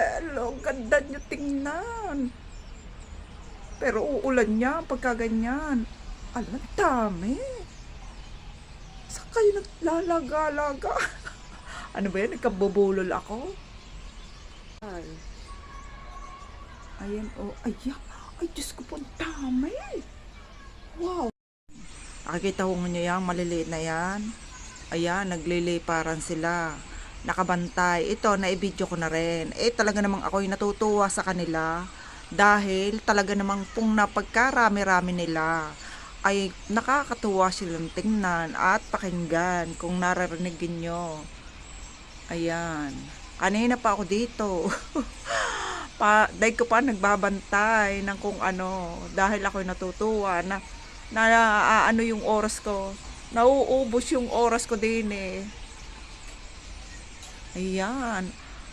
Belo, ang ganda nyo tingnan. Pero uulan niya pagka ganyan. Alam, dami. Saan kayo naglalaga-laga? ano ba yan? Nagkabubulol ako? Ay. Ayan, oh. Ayan. Ay, Diyos ko po, dami. Wow. Nakikita ko nyo yan, maliliit na yan. Ayan, nagliliparan sila. Nakabantay. Ito, naibidyo ko na rin. Eh, talaga namang ako'y natutuwa sa kanila. Dahil talaga namang pong napagkarami-rami nila ay nakakatuwa silang tingnan at pakinggan kung naririnig nyo. Ayan. Kanina pa ako dito. pa, dahil ko pa nagbabantay ng kung ano. Dahil ako'y natutuwa na, na ah, ano yung oras ko. Nauubos yung oras ko din eh. Ayan.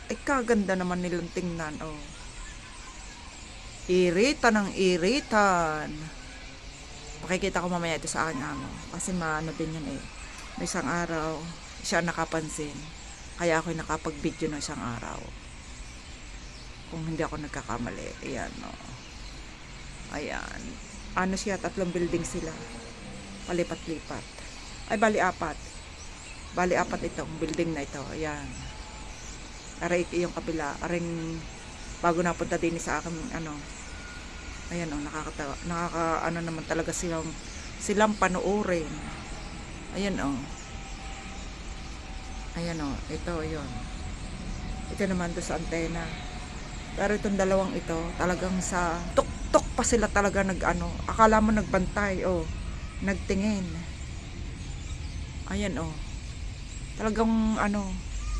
Ay, kaganda naman nilang tingnan, oh. Irita ng iritan. Pakikita ko mamaya ito sa aking amo. Kasi maano din yan eh. May isang araw, siya nakapansin. Kaya ako'y nakapag-video ng isang araw. Kung hindi ako nagkakamali. Ayan, no. Ayan. Ano siya, tatlong building sila. Palipat-lipat. Ay, bali apat. Bali apat itong building na ito. Ayan. Aray yung kabila. Aring bago napunta din sa akin, ano, ayan oh, nakakatawa, nakaka, ano naman talaga silang, silang panuorin. Ayan oh. Ayan oh, ito, yun. Ito naman to sa antena. Pero itong dalawang ito, talagang sa tuk-tuk pa sila talaga nag ano, akala mo nagbantay, oh, nagtingin. Ayan oh. Talagang ano,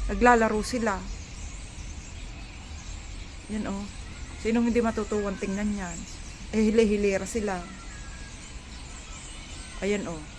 naglalaro sila. Yan oh. Sinong hindi matutuwan tingnan yan? Eh, hili-hilira sila. Ayan oh.